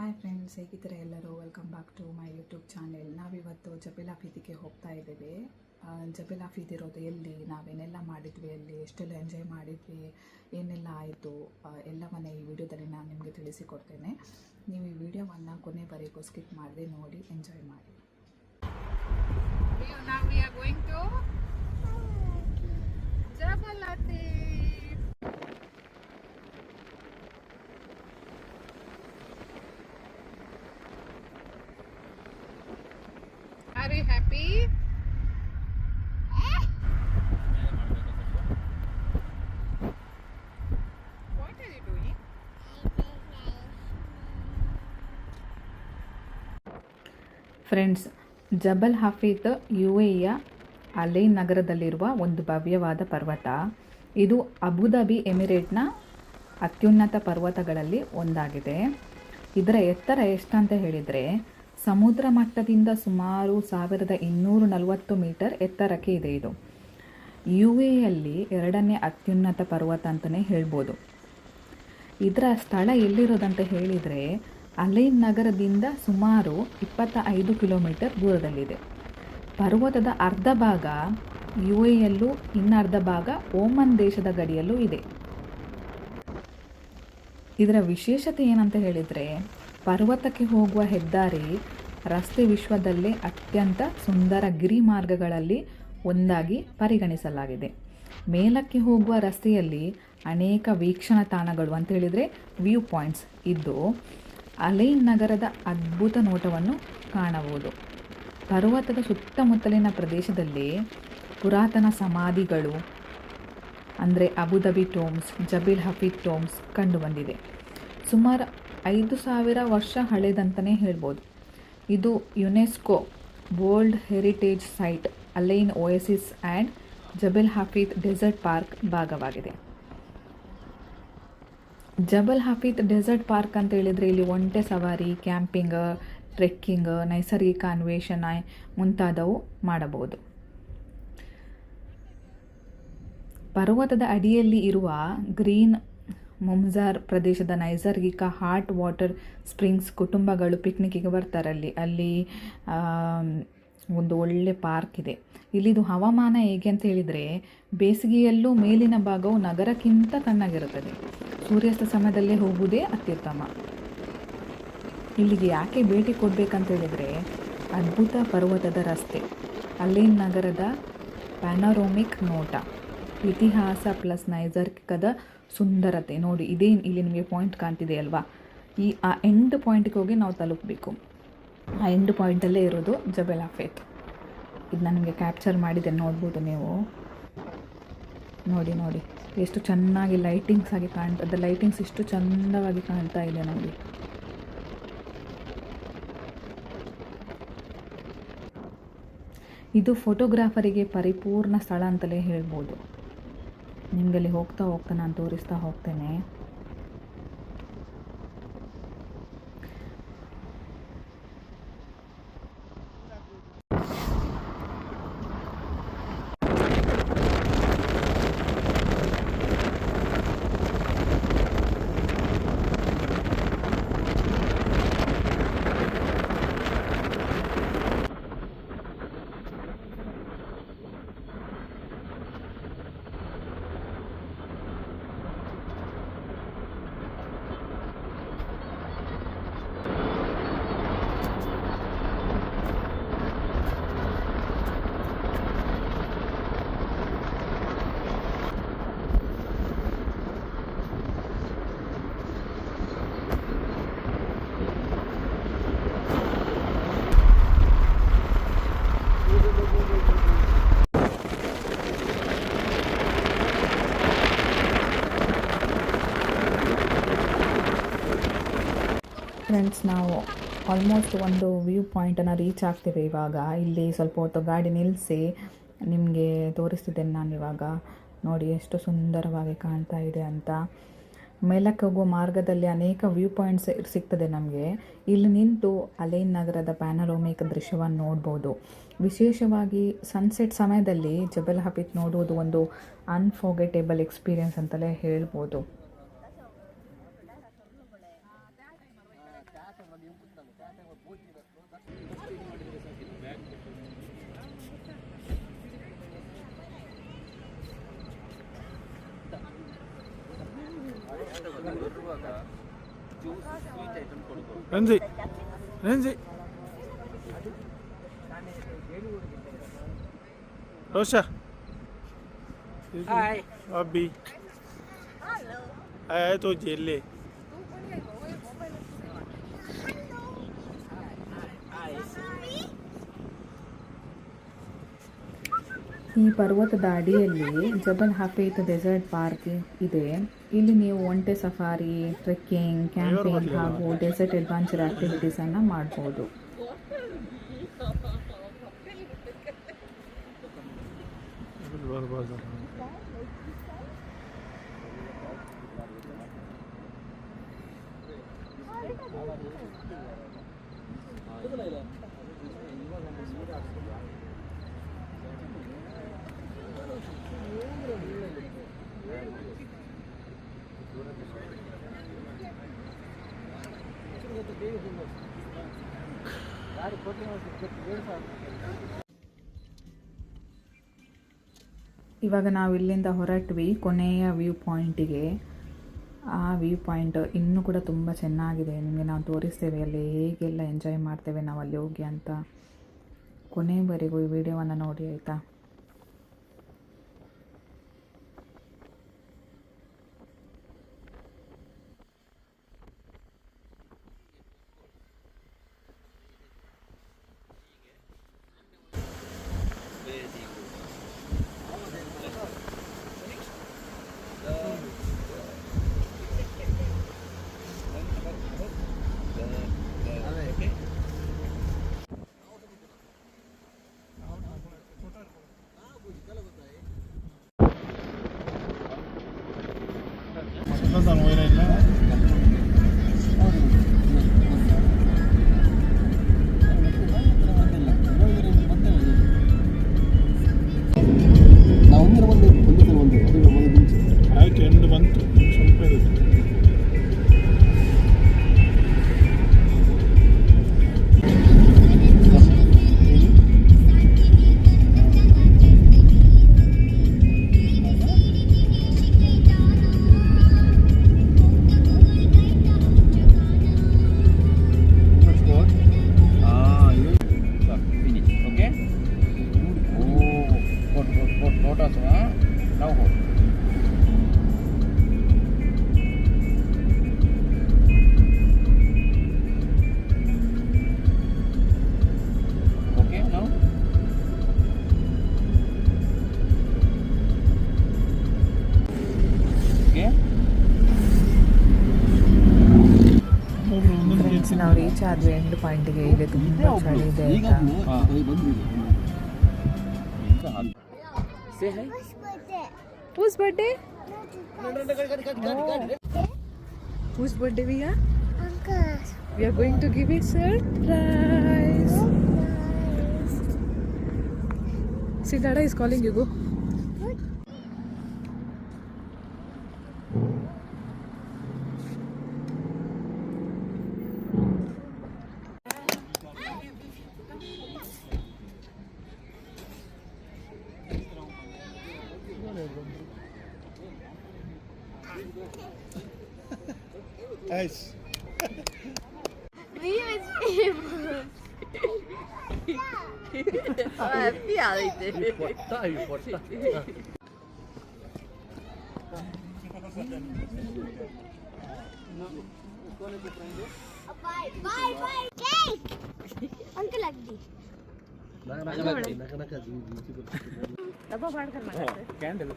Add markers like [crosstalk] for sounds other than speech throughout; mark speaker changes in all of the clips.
Speaker 1: Hi friends ಹೇಗಿದ್ದೀರಾ ಎಲ್ಲರೂ? Welcome back to my YouTube channel ನಾವಿವತ್ತು ಜಬೆಲಾ ಫೀದಿಗೆ ಹೋಗ್ತಾ ಇದ್ದೇವೆ. ಆ, ಜಬೆಲಾ ಫೀದ್ ಇರೋದು ಎಲ್ಲಿ? ನಾವೇನೆಲ್ಲ ಮಾಡಿದ್ವಿ ಅಲ್ಲಿ? ಎಷ್ಟೆಲ್ಲ ಎಂಜಾಯ್ ಮಾಡಿದ್ವಿ? ಏನೆಲ್ಲ ಆಯಿತು? ಎಲ್ಲವನ್ನೇ ಈ ವಿಡಿಯೋದಲ್ಲಿ ನಾನು ನಿಮಗೆ ತಿಳಿಸಿಕೊಡ್ತೇನೆ. ನೀವು ಈ ವಿಡಿಯೋವನ್ನು ಕೊನೆವರೆಗೂ ಸ್ಕಿಪ್ ಮಾಡದೆ ನೋಡಿ ಎಂಜಾಯ್ ಮಾಡಿ. ಫ್ರೆಂಡ್ಸ್, ಜಬಲ್ ಹಫೀತ್ ಯು ಎಯ ಅಲೈ ನಗರದಲ್ಲಿರುವ ಒಂದು ಭವ್ಯವಾದ ಪರ್ವತ. ಇದು ಅಬುಧಾಬಿ ಎಮಿರೇಟ್ನ ಅತ್ಯುನ್ನತ ಪರ್ವತಗಳಲ್ಲಿ ಒಂದಾಗಿದೆ. ಇದರ ಎತ್ತರ ಎಷ್ಟಂತ ಹೇಳಿದರೆ, ಸಮುದ್ರ ಮಟ್ಟದಿಂದ ಸುಮಾರು ಸಾವಿರದ ಇನ್ನೂರು ನಲವತ್ತು ಮೀಟರ್ ಎತ್ತರಕ್ಕೆ ಇದೆ ಇದು. ಯು ಎಯಲ್ಲಿ ಎರಡನೇ ಅತ್ಯುನ್ನತ ಪರ್ವತ ಅಂತಲೇ ಹೇಳ್ಬೋದು. ಇದರ ಸ್ಥಳ ಎಲ್ಲಿರೋದಂತ ಹೇಳಿದರೆ ಅಲೈನ್ ನಗರದಿಂದ ಸುಮಾರು ಇಪ್ಪತ್ತ ಐದು ಕಿಲೋಮೀಟರ್ ದೂರದಲ್ಲಿದೆ. ಪರ್ವತದ ಅರ್ಧ ಭಾಗ ಯು ಎಯಲ್ಲೂ ಇನ್ನರ್ಧ ಭಾಗ ಓಮನ್ ದೇಶದ ಗಡಿಯಲ್ಲೂ ಇದೆ. ಇದರ ವಿಶೇಷತೆ ಏನಂತ ಹೇಳಿದರೆ, ಪರ್ವತಕ್ಕೆ ಹೋಗುವ ಹೆದ್ದಾರಿ ರಸ್ತೆ ವಿಶ್ವದಲ್ಲೇ ಅತ್ಯಂತ ಸುಂದರ ಗಿರಿ ಮಾರ್ಗಗಳಲ್ಲಿ ಒಂದಾಗಿ ಪರಿಗಣಿಸಲಾಗಿದೆ. ಮೇಲಕ್ಕೆ ಹೋಗುವ ರಸ್ತೆಯಲ್ಲಿ ಅನೇಕ ವೀಕ್ಷಣಾ ತಾಣಗಳು ಅಂತ ಹೇಳಿದರೆ ವ್ಯೂ ಪಾಯಿಂಟ್ಸ್. ಇದ್ದು ಅಲೈನ್ ನಗರದ ಅದ್ಭುತ ನೋಟವನ್ನು ಕಾಣಬಹುದು. ಪರ್ವತದ ಸುತ್ತಮುತ್ತಲಿನ ಪ್ರದೇಶದಲ್ಲಿ ಪುರಾತನ ಸಮಾಧಿಗಳು, ಅಂದರೆ ಅಬುದಬಿ ಟೋಮ್ಸ್, ಜಬೀಲ್ ಹಫೀದ್ ಟೋಮ್ಸ್ ಕಂಡುಬಂದಿದೆ. ಸುಮಾರು ಐದು ಸಾವಿರ ವರ್ಷ ಹಳೆದಂತಲೇ ಹೇಳ್ಬೋದು. ಇದು UNESCO world heritage site Al Ain oasis and Jebel Hafeet desert park ಭಾಗವಾಗಿದೆ. ಜಬಲ್ ಹಾಫಿತ್ ಡೆಸರ್ಟ್ ಪಾರ್ಕ್ ಅಂತ ಹೇಳಿದರೆ ಇಲ್ಲಿ ಒಂಟೆ ಸವಾರಿ, ಕ್ಯಾಂಪಿಂಗ್, ಟ್ರೆಕ್ಕಿಂಗ್, ನೈಸರ್ಗಿಕ ಅನ್ವೇಷಣ ಮುಂತಾದವು ಮಾಡಬಹುದು. ಪರ್ವತದ ಅಡಿಯಲ್ಲಿ ಇರುವ ಗ್ರೀನ್ ಮುಮ್ಜಾರ್ ಪ್ರದೇಶದ ನೈಸರ್ಗಿಕ ಹಾಟ್ ವಾಟರ್ ಸ್ಪ್ರಿಂಗ್ಸ್ ಕುಟುಂಬಗಳು ಪಿಕ್ನಿಕ್ಕಿಗೆ ಬರ್ತಾರೆ ಅಲ್ಲಿ. ಅಲ್ಲಿ ಒಂದು ಒಳ್ಳೆ ಪಾರ್ಕ್ ಇದೆ. ಇಲ್ಲಿದು ಹವಾಮಾನ ಹೇಗೆ ಅಂತ ಹೇಳಿದರೆ, ಬೇಸಿಗೆಯಲ್ಲೂ ಮೇಲಿನ ಭಾಗವು ನಗರಕ್ಕಿಂತ ತಣ್ಣಗಿರುತ್ತದೆ. ಸೂರ್ಯಾಸ್ತ ಸಮಯದಲ್ಲೇ ಹೋಗುವುದೇ ಅತ್ಯುತ್ತಮ. ಇಲ್ಲಿಗೆ ಯಾಕೆ ಭೇಟಿ ಕೊಡಬೇಕಂತ ಹೇಳಿದರೆ, ಅದ್ಭುತ ಪರ್ವತದ ರಸ್ತೆ ಅಲ್ಲಿನ ನಗರದ ಪ್ಯಾನರೋಮಿಕ್ ನೋಟ, ಇತಿಹಾಸ ಪ್ಲಸ್ ನೈಸರ್ಗಿಕದ ಸುಂದರತೆ. ನೋಡಿ, ಇದೇ ಇಲ್ಲಿ ನಿಮಗೆ ಪಾಯಿಂಟ್ ಕಾಣ್ತಿದೆ ಅಲ್ವಾ ಈ ಆ ಎಂಡ್ ಪಾಯಿಂಟ್ಗೆ ಹೋಗಿ ನಾವು ತಲುಪಬೇಕು. ಆ ಎಂಡ್ ಪಾಯಿಂಟಲ್ಲೇ ಇರೋದು ಜಬೆಲ್ ಫೇತ್. ಇದು ನನಗೆ ಕ್ಯಾಪ್ಚರ್ ಮಾಡಿದೆ ನೋಡ್ಬೋದು ನೀವು. ನೋಡಿ ನೋಡಿ. ಎಷ್ಟು ಚೆನ್ನಾಗಿ ಲೈಟಿಂಗ್ಸ್ ಆಗಿ ಕಾಣ್ತದೆ ಲೈಟಿಂಗ್ಸ್ ಎಷ್ಟು ಚಂದವಾಗಿ ಕಾಣ್ತಾ ಇದೆ ನೋಡಿ. ಇದು ಫೋಟೋಗ್ರಾಫರಿಗೆ ಪರಿಪೂರ್ಣ ಸ್ಥಳ ಅಂತಲೇ ಹೇಳ್ಬೋದು. ನಿಮಗೆ ಅಲ್ಲಿ ಹೋಗ್ತಾ ಹೋಗ್ತಾ ನಾನು ತೋರಿಸ್ತಾ ಹೋಗ್ತೇನೆ. ಫ್ರೆಂಡ್ಸ್, ನಾವು ಆಲ್ಮೋಸ್ಟ್ ಒಂದು ವ್ಯೂ ಪಾಯಿಂಟನ್ನು ರೀಚ್ ಆಗ್ತೇವೆ ಇವಾಗ. ಇಲ್ಲಿ ಸ್ವಲ್ಪ ಹೊತ್ತು ಗಾಡಿ ನಿಲ್ಲಿಸಿ ನಿಮಗೆ ತೋರಿಸ್ತಿದ್ದೇನೆ ನಾನು ಇವಾಗ. ನೋಡಿ, ಎಷ್ಟು ಸುಂದರವಾಗಿ ಕಾಣ್ತಾ ಇದೆ ಅಂತ. ಮೇಲಕ್ಕೆ ಹೋಗುವ ಮಾರ್ಗದಲ್ಲಿ ಅನೇಕ ವ್ಯೂ ಪಾಯಿಂಟ್ಸ್ ಸಿಗ್ತದೆ ನಮಗೆ. ಇಲ್ಲಿ ನಿಂತು ಅಲೈನ್ ನಗರದ ಪ್ಯಾನರೋಮಿಕ್ ದೃಶ್ಯವನ್ನು ನೋಡ್ಬೋದು. ವಿಶೇಷವಾಗಿ ಸನ್ಸೆಟ್ ಸಮಯದಲ್ಲಿ ಜಬಲ್ ಹಫೀತ್ ನೋಡುವುದು ಒಂದು ಅನ್ಫೋಗೆಟೇಬಲ್ ಎಕ್ಸ್ಪೀರಿಯನ್ಸ್ ಅಂತಲೇ ಹೇಳ್ಬೋದು.
Speaker 2: ರಂಜಿ. ರಂಜಿ. ರೋಷಾ.
Speaker 3: Hi.
Speaker 2: ಅಬ್ಬಿ ಆಯ್ತು ಜೆಲ್ಲಿ.
Speaker 1: ಈ ಪರ್ವತದ ಅಡಿಯಲ್ಲಿ ಜಬಲ್ ಹಫೀತ್ ಡೆಸರ್ಟ್ ಪಾರ್ಕ್ ಇದೆ. ಇಲ್ಲಿ ನೀವು ಒಂಟೆ ಸಫಾರಿ ಟ್ರೆಕ್ಕಿಂಗ್ ಕ್ಯಾಂಪಿಂಗ್ ಹಾಗೂ ಡೆಸರ್ಟ್ ಅಡ್ವೆಂಚರ್ ಆಕ್ಟಿವಿಟೀಸ್ ಅನ್ನ ಮಾಡಬಹುದು
Speaker 2: ಬರ್ಬೋದು
Speaker 1: ಇವಾಗ ನಾವು ಇಲ್ಲಿಂದ ಹೊರಟ್ವಿ ಕೊನೆಯ ವ್ಯೂ ಪಾಯಿಂಟಿಗೆ. ಆ ವ್ಯೂ ಪಾಯಿಂಟ್ ಇನ್ನೂ ಕೂಡ ತುಂಬ ಚೆನ್ನಾಗಿದೆ. ನಿಮಗೆ ನಾವು ತೋರಿಸ್ತೇವೆ ಅಲ್ಲಿ ಹೇಗೆಲ್ಲ ಎಂಜಾಯ್ ಮಾಡ್ತೇವೆ, ನಾವು ಅಲ್ಲಿ ಹೋಗಿ ಅಂತ. ಕೊನೆಯವರೆಗೂ ಈ ವಿಡಿಯೋವನ್ನು ನೋಡಿ, ಆಯಿತಾ?
Speaker 2: ನಾನು ಹೋಯ್ನ
Speaker 3: ನಾವು
Speaker 1: ರೀಚ್ ಆದ್ವಿ ಎಂಡ್ ಪಾಯಿಂಟಿಗೆ ಇಲ್ಲಿ ತುಂಬ ಚಳಿ ಇದೆ ಆಯಿತಾ
Speaker 3: Say hi.
Speaker 1: Whose birthday? Whose birthday we are? We are going to give a surprise. See, Dada is calling you. Go. [laughs]
Speaker 2: Nice. Vabbè, fiate. Portai, portai.
Speaker 4: Bye, bye, bye. Cake! Anche la D. Anche.
Speaker 3: ಡಬ್ಬ candle candle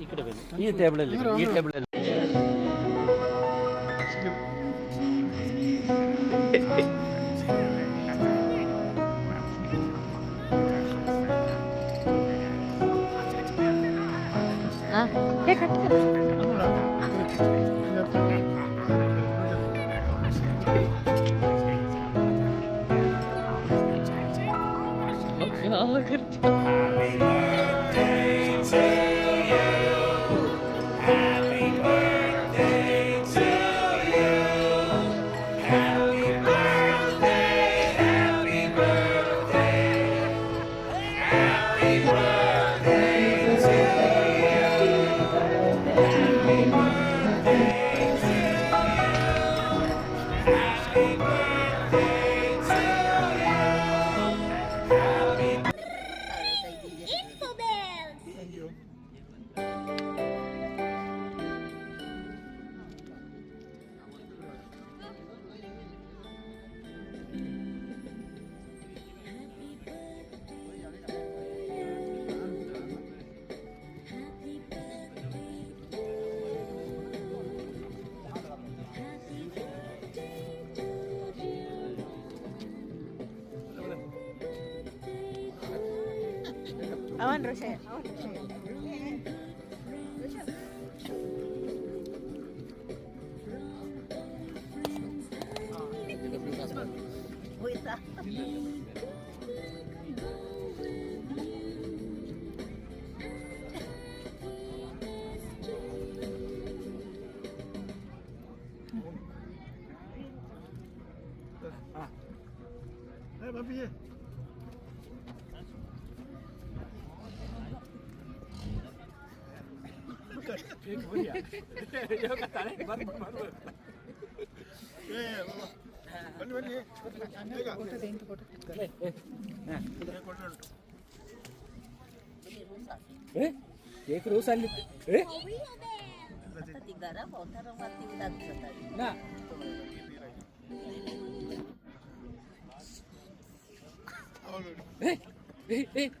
Speaker 3: ಈ ಕಡೆ ಈ ಟೇಬಲಲ್ಲಿ ಈ ಟೇಬಲಲ್ಲಿ ಹಾಂ
Speaker 5: 요새
Speaker 2: 어, 요새 요새 보겠다. ಏ ಬನ್ನಿ ಬನ್ನಿ ಬೇಗ
Speaker 3: ಕೇಕ್ ರೂಸ್ ಅಲ್ಲಿ ಏ
Speaker 6: tiga mau taruh mati dan tadi.
Speaker 3: ನಾ ಏ ಏ ಏ
Speaker 6: Dewa tak bertemu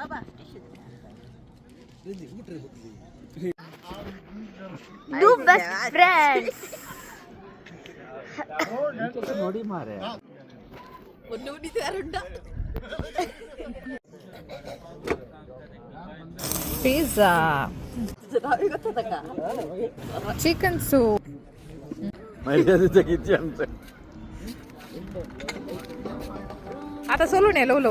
Speaker 3: ಅಲ್ಲ.
Speaker 4: Iya, apa tak?
Speaker 6: Ay ay mapuratan.
Speaker 2: बोलते लगे
Speaker 6: Baba,
Speaker 4: Do best friends.
Speaker 3: ನೋಡಿ ಮಾರೆ
Speaker 1: पिज़्ज़ा चिकन सूप
Speaker 3: ಮರ್ಯಾದೆ ತೆಗಿತಿ ಅಂತ
Speaker 1: आता सोलून ये लोलो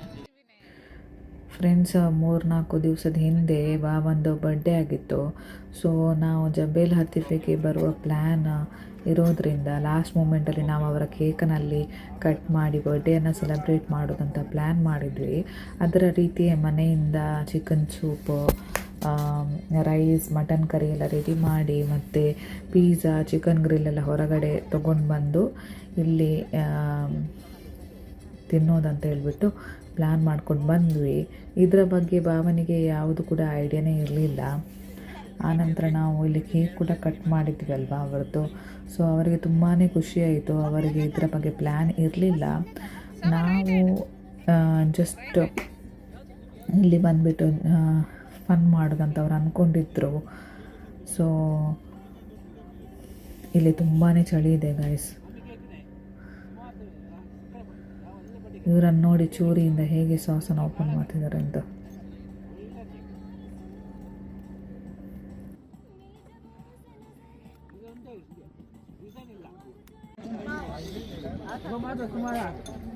Speaker 2: ಫ್ರೆಂಡ್ಸ್ ಮೂರು
Speaker 1: ನಾಲ್ಕು ದಿವಸದ ಹಿಂದೆ ಬಾವಂದು ಬರ್ಡೇ ಆಗಿತ್ತು. ಸೊ ನಾವು ಜಬೇಲ್ ಹತ್ತಿಫೆಗೆ ಬರುವ ಪ್ಲ್ಯಾನ್ ಇರೋದರಿಂದ ಲಾಸ್ಟ್ ಮೂಮೆಂಟಲ್ಲಿ ನಾವು ಅವರ ಕೇಕನಲ್ಲಿ ಕಟ್ ಮಾಡಿ ಬರ್ಡೇಯನ್ನು ಸೆಲೆಬ್ರೇಟ್ ಮಾಡೋದಂತ ಪ್ಲ್ಯಾನ್ ಮಾಡಿದ್ವಿ. ಅದರ ರೀತಿಯೇ ಮನೆಯಿಂದ chicken soup rice mutton curry ಎಲ್ಲ ರೆಡಿ ಮಾಡಿ ಮತ್ತು ಪೀಝಾ ಚಿಕನ್ ಗ್ರಿಲ್ ಎಲ್ಲ ಹೊರಗಡೆ ತೊಗೊಂಡು ಬಂದು ಇಲ್ಲಿ ತಿನ್ನೋದಂತ ಹೇಳ್ಬಿಟ್ಟು ಪ್ಲ್ಯಾನ್ ಮಾಡ್ಕೊಂಡು ಬಂದ್ವಿ. ಇದರ ಬಗ್ಗೆ ಭಾವನಿಗೆ ಯಾವುದು ಕೂಡ ಐಡಿಯಾನೇ ಇರಲಿಲ್ಲ. ಆನಂತರ ನಾವು ಇಲ್ಲಿ ಕೇಕ್ ಕೂಡ ಕಟ್ ಮಾಡಿದ್ವಿ ಅಲ್ವಾ ಅವರದ್ದು. ಸೊ ಅವರಿಗೆ ತುಂಬಾ ಖುಷಿಯಾಯಿತು ಅವರಿಗೆ ಇದರ ಬಗ್ಗೆ ಪ್ಲ್ಯಾನ್ ಇರಲಿಲ್ಲ. ನಾವು ಜಸ್ಟ್ ಇಲ್ಲಿ ಬಂದುಬಿಟ್ಟು ಫನ್ ಮಾಡೋದಂತ ಅವ್ರು ಅಂದ್ಕೊಂಡಿದ್ರು ಸೊ ಇಲ್ಲಿ ತುಂಬಾ ಚಳಿ ಇದೆ ಗಾಯ್ಸ್ ಇವರನ್ನು ನೋಡಿ ಚೂರಿಯಿಂದ ಹೇಗೆ ಸಾಸನ್ನು ಓಪನ್ ಮಾಡ್ತಿದ್ದಾರೆ ಅಂತ.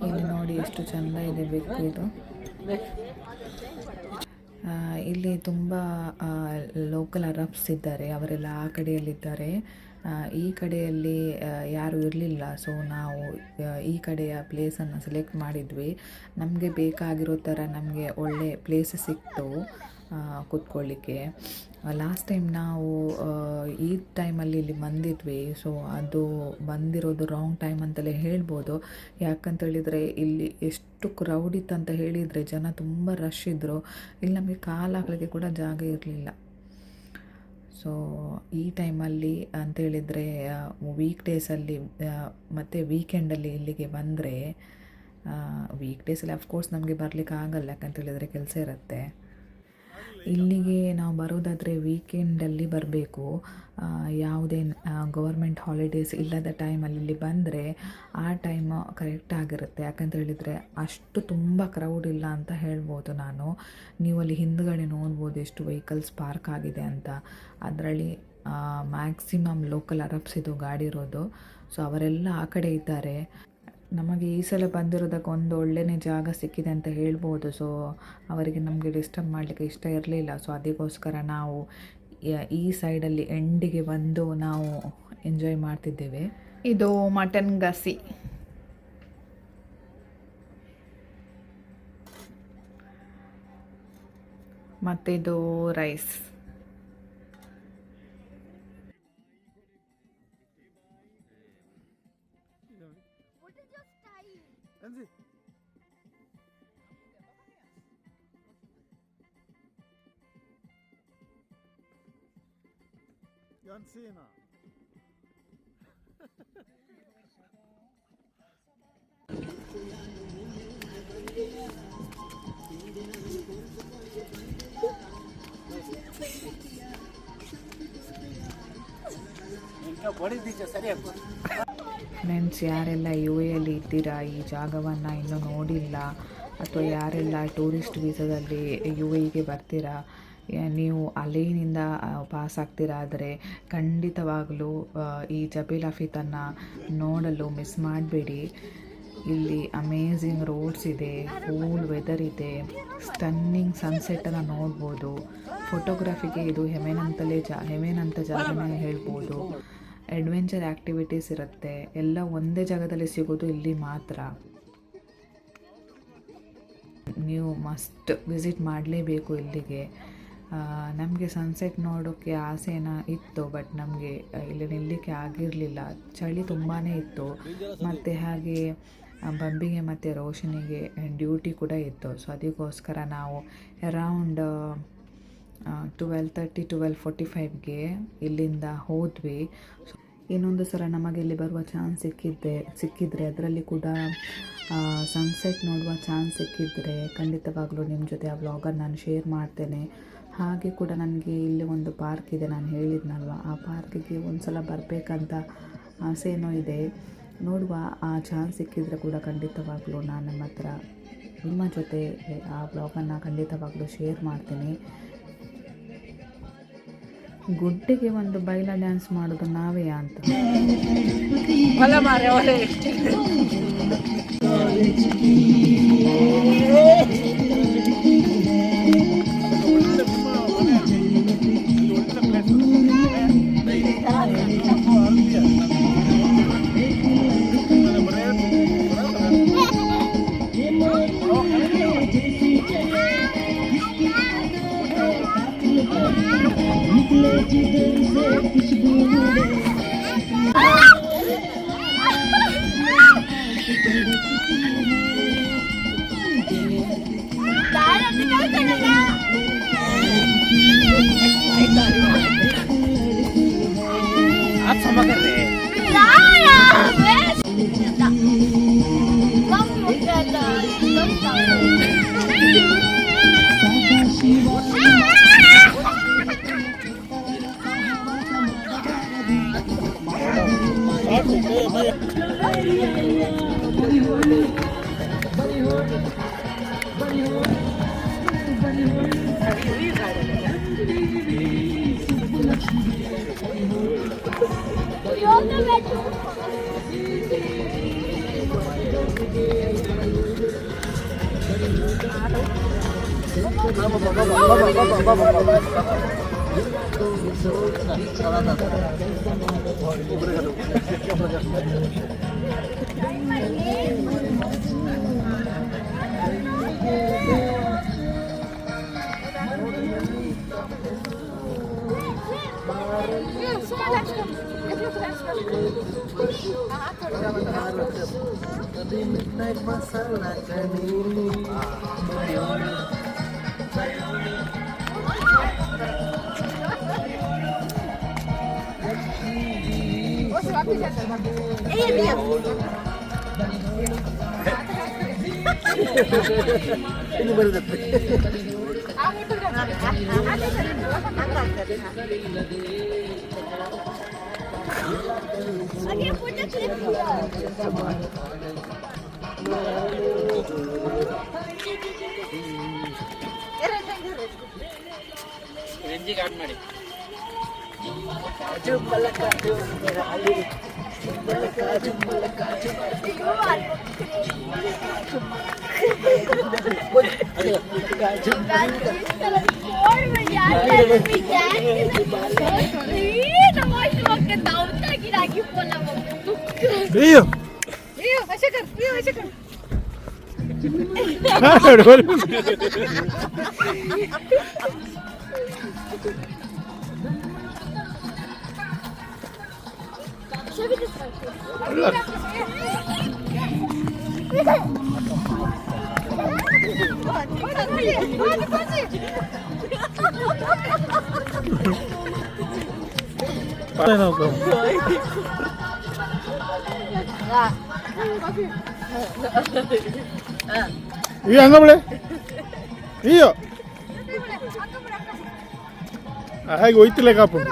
Speaker 1: ಇಲ್ಲಿ ನೋಡಿ ಎಷ್ಟು ಚೆಂದ ಇದೆ ಬೆಕ್ಕು ಇದು. ಇಲ್ಲಿ ತುಂಬ ಲೋಕಲ್ ಅರಬ್ಸ್ ಇದ್ದಾರೆ. ಅವರೆಲ್ಲ ಆ ಕಡೆಯಲ್ಲಿದ್ದಾರೆ. ಈ ಕಡೆಯಲ್ಲಿ ಯಾರು ಇರಲಿಲ್ಲ. ಸೊ ನಾವು ಈ ಕಡೆಯ ಪ್ಲೇಸನ್ನು ಸೆಲೆಕ್ಟ್ ಮಾಡಿದ್ವಿ. ನಮಗೆ ಬೇಕಾಗಿರೋ ಥರ ನಮಗೆ ಒಳ್ಳೆ ಪ್ಲೇಸ್ ಸಿಕ್ತು ಕುತ್ಕೊಳ್ಳಿಕ್ಕೆ. ಲಾಸ್ಟ್ ಟೈಮ್ ನಾವು ಈ ಟೈಮಲ್ಲಿ ಇಲ್ಲಿ ಬಂದಿದ್ವಿ. ಸೊ ಅದು ಬಂದಿರೋದು ರಾಂಗ್ ಟೈಮ್ ಅಂತಲೇ ಹೇಳ್ಬೋದು. ಯಾಕಂತೇಳಿದರೆ ಇಲ್ಲಿ ಎಷ್ಟು ಕ್ರೌಡ್ ಅಂತ ಹೇಳಿದರೆ ಜನ ತುಂಬ ರಶ್ ಇದ್ದರು ಇಲ್ಲಿ ನಮಗೆ ಕಾಲು ಕೂಡ ಜಾಗ ಇರಲಿಲ್ಲ. ಸೊ ಈ ಟೈಮಲ್ಲಿ ಅಂತೇಳಿದರೆ ವೀಕ್ ಡೇಸಲ್ಲಿ ಮತ್ತು ವೀಕೆಂಡಲ್ಲಿ ಇಲ್ಲಿಗೆ ಬಂದರೆ ವೀಕ್ ಡೇಸಲ್ಲಿ ಅಫ್ಕೋರ್ಸ್ ನಮಗೆ ಬರಲಿಕ್ಕೆ ಆಗಲ್ಲ ಯಾಕಂತೇಳಿದರೆ ಕೆಲಸ ಇರುತ್ತೆ. ಇಲ್ಲಿಗೆ ನಾವು ಬರೋದಾದರೆ ವೀಕೆಂಡಲ್ಲಿ ಬರಬೇಕು. ಯಾವುದೇ ಗೌರ್ಮೆಂಟ್ ಹಾಲಿಡೇಸ್ ಇಲ್ಲದ ಟೈಮಲ್ಲಿ ಇಲ್ಲಿ ಬಂದರೆ ಆ ಟೈಮ್ ಕರೆಕ್ಟ್ ಆಗಿರುತ್ತೆ. ಯಾಕಂತ ಹೇಳಿದರೆ ಅಷ್ಟು ತುಂಬ ಕ್ರೌಡ್ ಇಲ್ಲ ಅಂತ ಹೇಳ್ಬೋದು ನಾನು. ನೀವು ಅಲ್ಲಿ ಹಿಂದ್ಗಡೆ ನೋಡ್ಬೋದು ಎಷ್ಟು ವೆಹಿಕಲ್ಸ್ ಪಾರ್ಕ್ ಆಗಿದೆ ಅಂತ. ಅದರಲ್ಲಿ ಮ್ಯಾಕ್ಸಿಮಮ್ ಲೋಕಲ್ ಅರಬ್ಸಿದು ಗಾಡಿ ಇರೋದು. ಸೊ ಅವರೆಲ್ಲ ಆ ಕಡೆ ಇದ್ದಾರೆ. ನಮಗೆ ಈ ಸಲ ಬಂದಿರೋದಕ್ಕೆ ಒಂದು ಒಳ್ಳೆಯ ಜಾಗ ಸಿಕ್ಕಿದೆ ಅಂತ ಹೇಳ್ಬೋದು. ಸೊ ಅವರಿಗೆ ನಮಗೆ ಡಿಸ್ಟರ್ಬ್ ಮಾಡಲಿಕ್ಕೆ ಇಷ್ಟ ಇರಲಿಲ್ಲ. ಸೊ ಅದಕ್ಕೋಸ್ಕರ ನಾವು ಈ ಸೈಡಲ್ಲಿ ಎಂಡಿಗೆ ಬಂದು ನಾವು ಎಂಜಾಯ್ ಮಾಡ್ತಿದ್ದೇವೆ. ಇದು ಮಟನ್ ಗಸಿ. ಮತ್ತಿದು ರೈಸ್
Speaker 2: Jansina.
Speaker 1: ಫ್ರೆಂಡ್ಸ್ ಯಾರೆಲ್ಲ ಯು ಎಲ್ಲಿ ಇದ್ದೀರಾ? ಈ ಜಾಗವನ್ನು ಇನ್ನೂ ನೋಡಿಲ್ಲ. ಅಥವಾ ಯಾರೆಲ್ಲ ಟೂರಿಸ್ಟ್ ವೀಸಾದಲ್ಲಿ ಯು ಎಗೆ ಬರ್ತೀರಾ? ನೀವು ಅಲ್ಲಿನಿಂದ ಪಾಸ್ ಆಗ್ತೀರಾದರೆ ಖಂಡಿತವಾಗಲೂ ಈ ಜಬೀಲ್ ಅಫೀತನ್ನು ನೋಡಲು ಮಿಸ್ ಮಾಡಬೇಡಿ. ಇಲ್ಲಿ ಅಮೇಝಿಂಗ್ ರೋಡ್ಸ್ ಇದೆ ಕೂಲ್ ವೆದರ್ ಇದೆ ಸ್ಟನ್ನಿಂಗ್ ಸನ್ಸೆಟನ್ನು ನೋಡ್ಬೋದು. ಫೋಟೋಗ್ರಫಿಗೆ ಇದು ಹೆಮೆನಂತಲೇ ಜಾ, ಹೆಮೆನಂತ ಜಾಗನೇ ಹೇಳ್ಬೋದು. ಅಡ್ವೆಂಚರ್ ಆ್ಯಕ್ಟಿವಿಟೀಸ್ ಇರುತ್ತೆ, ಎಲ್ಲ ಒಂದೇ ಜಾಗದಲ್ಲಿ ಸಿಗೋದು ಇಲ್ಲಿ ಮಾತ್ರ. ನೀವು ಮಸ್ಟ್ ವಿಸಿಟ್ ಮಾಡಲೇಬೇಕು ಇಲ್ಲಿಗೆ. ನಮಗೆ ಸನ್ಸೆಟ್ ನೋಡೋಕ್ಕೆ ಆಸೆನ ಇತ್ತು ಬಟ್ ನಮಗೆ ಇಲ್ಲಿ ನಿಲ್ಲಕ್ಕೆ ಆಗಿರಲಿಲ್ಲ. ಚಳಿ ತುಂಬಾ ಇತ್ತು. ಮತ್ತು ಹಾಗೆ ಬಂಬಿಗೆ ಮತ್ತು ರೋಷನಿಗೆ ಡ್ಯೂಟಿ ಕೂಡ ಇತ್ತು. ಸೊ ಅದಕ್ಕೋಸ್ಕರ ನಾವು around twelve thirty twelve forty ಫೈವ್ಗೆ ಇಲ್ಲಿಂದ ಹೋದ್ವಿ. ಇನ್ನೊಂದು ಸಲ ನಮಗೆ ಇಲ್ಲಿ ಬರುವ ಚಾನ್ಸ್ ಸಿಕ್ಕಿದ್ದೆ, ಸಿಕ್ಕಿದ್ರೆ ಅದರಲ್ಲಿ ಕೂಡ ಸನ್ಸೆಟ್ ನೋಡುವ ಚಾನ್ಸ್ ಸಿಕ್ಕಿದ್ರೆ ಖಂಡಿತವಾಗ್ಲೂ ನಿಮ್ಮ ಜೊತೆ ಆ ವ್ಲಾಗನ್ನು ನಾನು ಶೇರ್ ಮಾಡ್ತೇನೆ. ಹಾಗೆ ಕೂಡ ನನಗೆ ಇಲ್ಲಿ ಒಂದು ಪಾರ್ಕ್ ಇದೆ, ನಾನು ಹೇಳಿದ್ನಲ್ವ? ಆ ಪಾರ್ಕಿಗೆ ಒಂದು ಸಲ ಬರಬೇಕಂತ ಆಸೆನೂ ಇದೆ. ನೋಡುವ, ಆ ಚಾನ್ಸ್ ಸಿಕ್ಕಿದ್ರೆ ಕೂಡ ಖಂಡಿತವಾಗ್ಲೂ ನಾನು ನಮ್ಮ ಹತ್ರ ನಿಮ್ಮ ಜೊತೆ ಆ ಬ್ಲಾಗನ್ನು ಖಂಡಿತವಾಗಲೂ ಶೇರ್ ಮಾಡ್ತೀನಿ. ಗುಡ್ಡೆಗೆ ಒಂದು ಬೈಲ ಡ್ಯಾನ್ಸ್ ಮಾಡೋದು ನಾವೇ ಅಂತ.
Speaker 3: Midnight masala, Jamie.
Speaker 5: ಆ ಊಟದ
Speaker 4: ಹಾಗೆ ಫೋಟೋ ಕ್ಲಿಕ್
Speaker 3: ರೆಂಜಿಗೆ ಆಡ್ ಮಾಡಿ
Speaker 2: Para
Speaker 5: não, calma. Ah. 위에 안
Speaker 2: 가볼래? 위요. 아, 아이고 이틀래 아, 가뿐.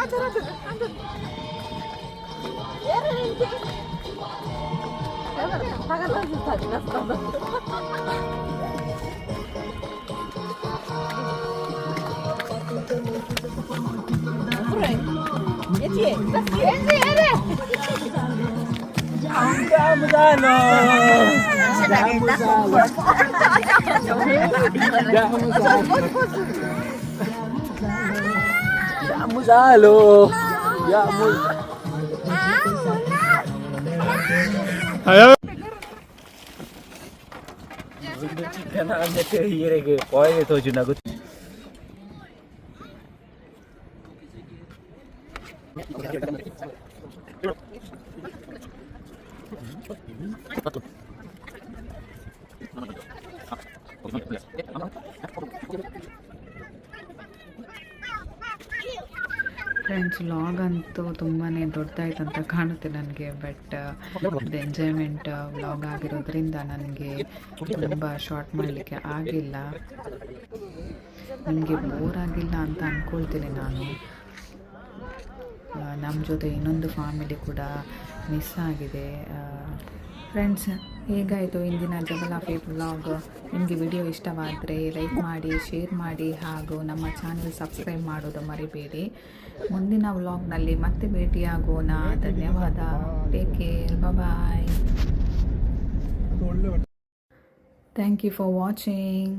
Speaker 2: 안 가무다노. Ya musa lo. Ya musa. Ayo.
Speaker 3: Chicken aja ke hire
Speaker 1: ke. Koi itu juna friends vlog ಅಂತೂ ತುಂಬಾ ದೊಡ್ಡದಾಯ್ತಂತ ಕಾಣುತ್ತೆ ನನಗೆ ಬಟ್ ಅದು ಎಂಜಾಯ್ಮೆಂಟ್ ವ್ಲಾಗ್ ಆಗಿರೋದ್ರಿಂದ ನನಗೆ ತುಂಬ ಶಾರ್ಟ್ ಮಾಡಲಿಕ್ಕೆ ಆಗಿಲ್ಲ. ನನಗೆ ಬೋರ್ ಆಗಿಲ್ಲ ಅಂತ ಅಂದ್ಕೊಳ್ತೀನಿ ನಾನು. ನಮ್ಮ ಜೊತೆ ಇನ್ನೊಂದು ಫ್ಯಾಮಿಲಿ ಕೂಡ ಮಿಸ್ ಆಗಿದೆ. ಫ್ರೆಂಡ್ಸ್ ಹೇಗಾಯಿತು ಇಂದಿನ ಜಬಲಾಫಿ ವ್ಲಾಗ್ ನಿಮಗೆ ವಿಡಿಯೋ ಇಷ್ಟವಾದರೆ ಲೈಕ್ ಮಾಡಿ ಶೇರ್ ಮಾಡಿ ಹಾಗೂ ನಮ್ಮ ಚಾನೆಲ್ ಸಬ್ಸ್ಕ್ರೈಬ್ ಮಾಡೋದು ಮರಿಬೇಡಿ. ಮುಂದಿನ ವ್ಲಾಗ್ನಲ್ಲಿ ಮತ್ತೆ ಭೇಟಿಯಾಗೋಣ. ಧನ್ಯವಾದ. Take care bye thank you for watching